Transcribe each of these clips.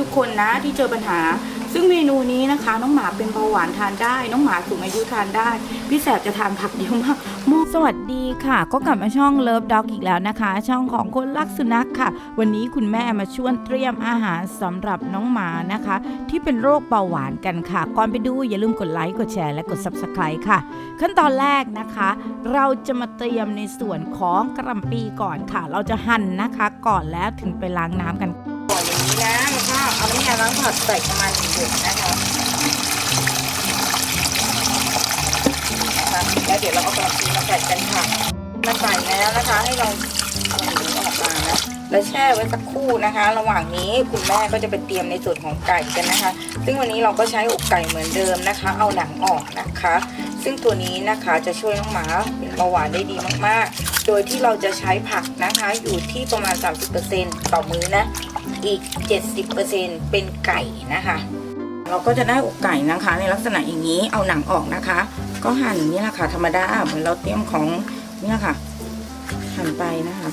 ทุกคนนะที่เจอปัญหา ซึ่งเมนูนี้นะคะ น้องหมาเป็นเบาหวานทานได้ น้องหมาสูงอายุทานได้ พี่แสบจะทานผักเยอะมากมสวัสดีค่ะ ก็กลับมาช่องเลิฟด็อกอีกแล้วนะคะ ช่องของคนรักสุนัขค่ะ วันนี้คุณแม่มาชวนเตรียมอาหารสำหรับน้องหมานะคะ ที่เป็นโรคเบาหวานกันค่ะ ก่อนไปดูอย่าลืมกดไลค์กดแชร์และกด Subscribe ค่ะ ขั้นตอนแรกนะคะ เราจะมาเตรียมในส่วนของกระลำปีก่อนค่ะ เราจะหั่นนะคะก่อนแล้วถึงไปล้างน้ำกัน เน้ำยาล้างผัดใส่ประมาณหนึ่งหยดนะคะนะคะแล้วเดี๋ยวเราเอากระหล่ำปีมาใส่กันค่ะมาใส่แล้วนะคะ ให้เรา แล้วแช่ไว้สักครู่นะคะ ระหว่างนี้คุณแม่ก็จะไปเตรียมในส่วนของไก่กันนะคะ ซึ่งวันนี้เราก็ใช้อกไก่เหมือนเดิมนะคะ เอาหนังออกนะคะ ซึ่งตัวนี้นะคะจะช่วยน้องหมาเป็นเบาหวานได้ดีมากๆ โดยที่เราจะใช้ผักนะคะอยู่ที่ประมาณ 30%ต่อมื้อนะอีก 70%เป็นไก่นะคะเราก็จะได้อกไก่นะคะ ในลักษณะอย่างนี้เอาหนังออกนะคะ ก็หั่นนี่แหละค่ะธรรมดาเหมือนเราเตรียมของเนี่ยค่ะหั่นไปนะคะ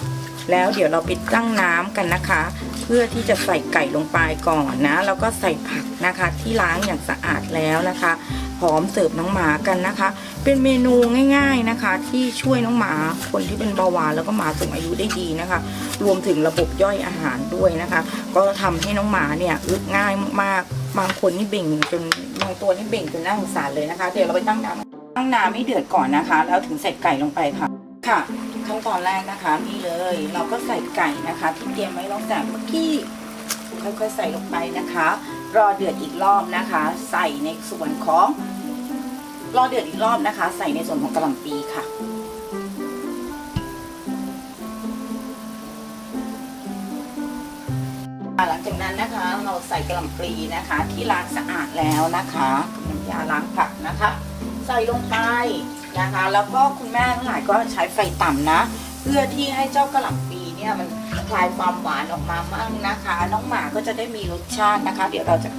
แล้วเดี๋ยวเราไปตั้งน้ำกันนะคะ เพื่อที่จะใส่ไก่ลงไปก่อนนะ แล้วก็ใส่ผักนะคะที่ล้างอย่างสะอาดแล้วนะคะพร้อมเสิร์ฟน้องหมากันนะคะ เป็นเมนูง่าย ๆนะคะ ที่ช่วยน้องหมาคนที่เป็นเบาหวานแล้วก็หมาสูงอายุได้ดีนะคะ รวมถึงระบบย่อยอาหารด้วยนะคะ ก็ทำให้น้องหมาเนี่ยอึง่ายมากๆบางคนนี่เบ่งจนบางตัวนี่เบ่งจนน่าสงสารเลยนะคะ เดี๋ยวเราไปตั้งน้ำตั้งน้ำให้เดือดก่อนนะคะ แล้วถึงใส่ไก่ลงไปค่ะค่ะ ขั้นตอนแรกนะคะนี่เลย เราก็ใส่ไก่นะคะ ที่เตรียมไว้ตั้งแต่เมื่อกี้ค่อยๆใส่ลงไปนะคะ รอเดือดอีกรอบนะคะ ใส่ในส่วนของรอเดือดอีกรอบนะคะ ใส่ในส่วนของกระหล่ำปีค่ะหลังจากนั้นนะคะเราใส่กระหล่ำปลีนะคะ ที่ล้างสะอาดแล้วนะคะน้ำยาล้างผักนะคะ ใส่ลงไปนะคะ แล้วก็คุณแม่ทั้งหลายก็ใช้ไฟต่ำนะ เพื่อที่ให้เจ้ากระหล่ำปีเนี่ยมันคลายความหวานออกมามั่งนะคะ น้องหมาก็จะได้มีรสชาตินะคะ เดี๋ยวเราจะ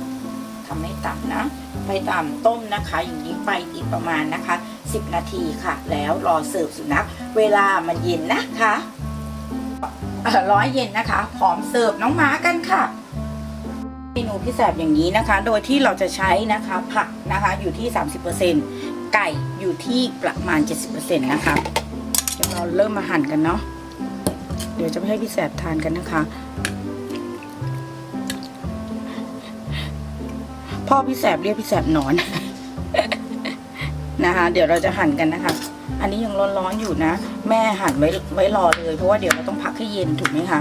ทำให้ต่ำนะไฟต่ำต้มนะคะ อย่างนี้ไปอีกประมาณนะคะ 10 นาทีค่ะ แล้วรอเสิร์ฟสุนัขเวลามันเย็นนะคะเอ่อร้อยเย็นนะคะ พร้อมเสิร์ฟน้องหมากันค่ะเมนูพิเศษอย่างนี้นะคะ โดยที่เราจะใช้นะคะผักนะคะอยู่ที่ 30% ไก่อยู่ที่ประมาณ 70%นะคะเดี๋ยวเราเริ่มมาหั่นกันเนาะเดี๋ยวจะไปให้พี่แสบทานกันนะคะ พ่อพี่แสบเรียกพี่แสบนอนนะคะ เดี๋ยวเราจะหั่นกันนะคะ อันนี้ยังร้อนๆอยู่นะ แม่หั่นไว้ไว้รอเลยเพราะว่าเดี๋ยวเราต้องพักให้เย็นถูกไหมคะ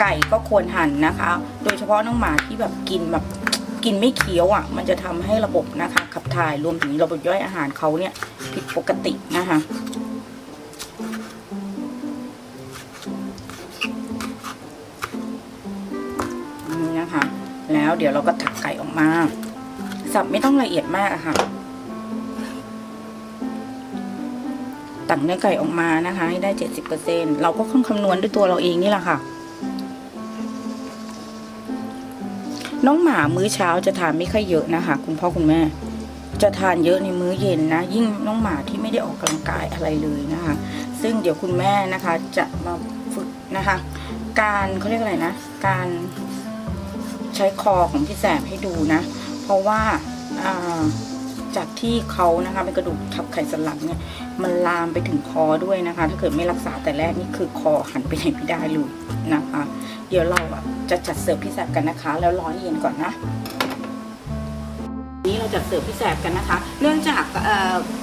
ไก่ก็ควรหั่นนะคะ โดยเฉพาะน้องหมาที่แบบกินแบบกินไม่เคี้ยวอะ มันจะทำให้ระบบนะคะขับ ถ่าย รวมถึงระบบย่อยอาหารเขาเนี่ย ผิดปกตินะคะนี่นะคะ แล้วเดี๋ยวเราก็ถักไก่ออกมา สับไม่ต้องละเอียดมากะค่ะตักเนื้อไก่ออกมานะคะ ให้ได้เจ็ดสิบเปอร์เซ็นเราก็ค่อนคำนวณด้วยตัวเราเองนี่แหละค่ะ น้องหมามื้อเช้าจะทานไม่ค่อยเยอะนะคะ คุณพ่อคุณแม่ จะทานเยอะในมื้อเย็นนะ ยิ่งน้องหมาที่ไม่ได้ออกกำลังกายอะไรเลยนะคะ ซึ่งเดี๋ยวคุณแม่นะคะจะมาฝึกนะคะ การเขาเรียกอะไรนะ การใช้คอของพี่แสบให้ดูนะ เพราะว่าจากที่เขานะคะเป็นกระดูกทับไขสันหลังเนี่ยมันลามไปถึงคอด้วยนะคะ ถ้าเกิดไม่รักษาแต่แรกนี่คือคอหันไปไหนไม่ได้เลยนะคะ เดี๋ยวเราจะจัดเสิร์ฟพี่แสบกันนะคะ แล้วร้อนเย็นก่อนนะ เราจะเสิร์ฟพี่แสบกันนะคะ เนื่องจาก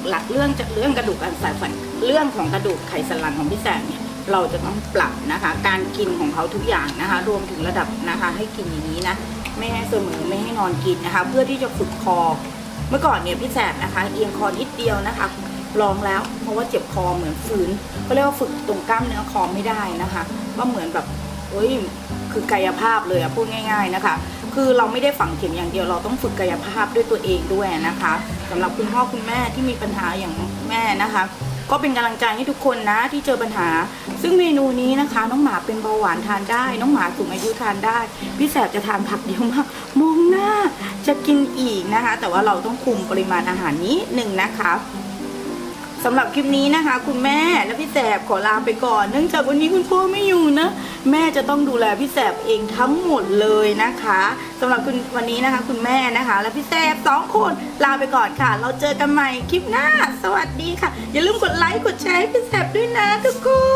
หลักเรื่องจากเรื่องกระดูกการสายฝันเรื่องของกระดูกไขสันหลังของพี่แสบเนี่ยเราจะต้องปรับนะคะ การกินของเขาทุกอย่างนะคะ รวมถึงระดับนะคะ ให้กินอย่างนี้นะไม่ให้เสมอไม่ให้นอนกินนะคะ เพื่อที่จะฝึกคอ เมื่อก่อนเนี่ยพี่แสบนะคะเอียงคอนิดเดียวนะคะลองแล้วเพราะว่าเจ็บคอเหมือนฝืนก็เรียกว่าฝึกตรงกล้ามเนื้อคอไม่ได้นะคะว่าเหมือนแบบเอ้ยคือกายภาพเลยอะพูดง่าย ๆนะคะ คือเราไม่ได้ฝังเข็มอย่างเดียวเราต้องฝึกกายภาพด้วยตัวเองด้วยนะคะสำหรับคุณพ่อคุณแม่ที่มีปัญหาอย่างแม่นะคะ ก็เป็นกำลังใจให้ทุกคนนะที่เจอปัญหา ซึ่งเมนูนี้นะคะ น้องหมาเป็นเบาหวานทานได้ น้องหมาสูงอายุทานได้ พี่แสบจะทานผักเดียอะมากมองหน้าจะกินอีกนะคะ แต่ว่าเราต้องคุมปริมาณอาหารนี้หนึ่งนะคะ สำหรับคลิปนี้นะคะ คุณแม่และพี่แสบขอลาไปก่อน เนื่องจากวันนี้คุณพ่อไม่อยู่นะ แม่จะต้องดูแลพี่แสบเองทั้งหมดเลยนะคะสำหรับคุณวันนี้นะคะ คุณแม่นะคะ และพี่แสบสองคนลาไปก่อนค่ะ เราเจอกันใหม่คลิปหน้า สวัสดีค่ะ อย่าลืมกดไลค์กดแชร์ให้พี่แสบด้วยนะทุกคน